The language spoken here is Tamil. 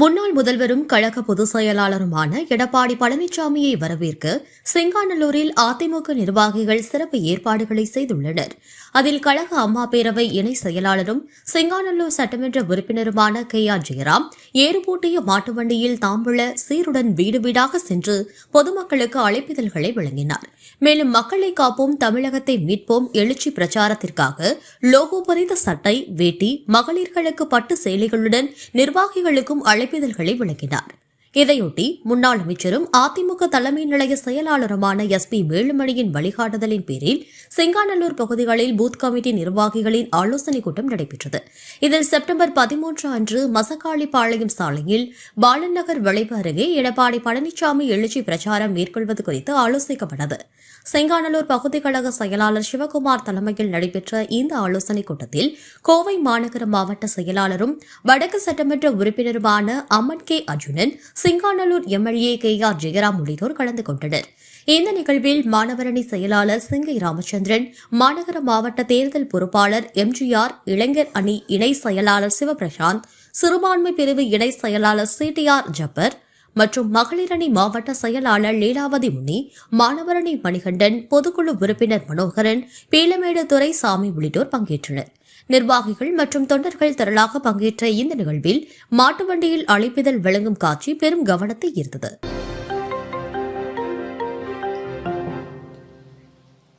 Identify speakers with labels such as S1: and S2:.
S1: முன்னாள் முதல்வரும் கழக பொதுச் செயலாளருமான எடப்பாடி பழனிசாமியை வரவேற்க செங்காநல்லூரில் அதிமுக நிர்வாகிகள் சிறப்பு ஏற்பாடுகளை செய்துள்ளனர். அதில் கழக அம்மா பேரவை இணை செயலாளரும் செங்காநல்லூர் சட்டமன்ற உறுப்பினருமான கே ஆர் ஜெயராம் ஏறுபூட்டிய மாட்டு வண்டியில் தாம்புள சீருடன் வீடு வீடாக சென்று பொதுமக்களுக்கு அழைப்பிதழ்களை வழங்கினார். மேலும் மக்களை காப்போம் தமிழகத்தை மீட்போம் எழுச்சி பிரச்சாரத்திற்காக லோகோ பொறிந்த சட்டை வேட்டி மகளிர்களுக்கு பட்டு சேலைகளுடன் நிர்வாகிகளுக்கும் அழை அழைப்பிதழ்களை விளக்கினார். இதையொட்டி முன்னாள் அமைச்சரும் அதிமுக தலைமை நிலைய செயலாளருமான எஸ் பி வேலுமணியின் வழிகாட்டுதலின் பேரில் செங்காநல்லூர் பகுதிகளில் பூத் கமிட்டி நிர்வாகிகளின் ஆலோசனைக் கூட்டம் நடைபெற்றது. இதில் செப்டம்பர் பதிமூன்று அன்று மசக்காளிப்பாளையம் சாலையில் பாலன் நகர் விளைவு அருகே எடப்பாடி பழனிசாமி எழுச்சி பிரச்சாரம் மேற்கொள்வது குறித்து ஆலோசிக்கப்பட்டது. செங்காநல்லூர் பகுதி கழக செயலாளர் சிவகுமார் தலைமையில் நடைபெற்ற இந்த ஆலோசனைக் கூட்டத்தில் கோவை மாநகர மாவட்ட செயலாளரும் வடக்கு சட்டமன்ற உறுப்பினருமான Amman K Arjunan Singanallur MLA K R Jayaram உள்ளிட்டோர் கலந்து கொண்டனர். இந்த நிகழ்வில் மாணவரணி செயலாளர் சிங்கை ராமச்சந்திரன் மாநகர மாவட்ட தேர்தல் பொறுப்பாளர் எம்ஜிஆர் இளைஞர் அணி இணை செயலாளர் சிவபிரசாந்த் சிறுபான்மை பிரிவு இணை செயலாளர் சிடிஆர் ஜப்பர் மற்றும் மகளிரணி மாவட்ட செயலாளர் லீலாவதி முனி மாணவரணி மணிகண்டன் பொதுக்குழு உறுப்பினர் மனோகரன் பீலமேடு துரை சாமி உள்ளிட்டோர் பங்கேற்றனர். நிர்வாகிகள் மற்றும் தொண்டர்கள் திரளாக பங்கேற்ற இந்த நிகழ்வில் மாட்டு வண்டியில் அழைப்பிதழ் விளங்கும் காட்சி பெரும் கவனத்தை ஈர்த்தது.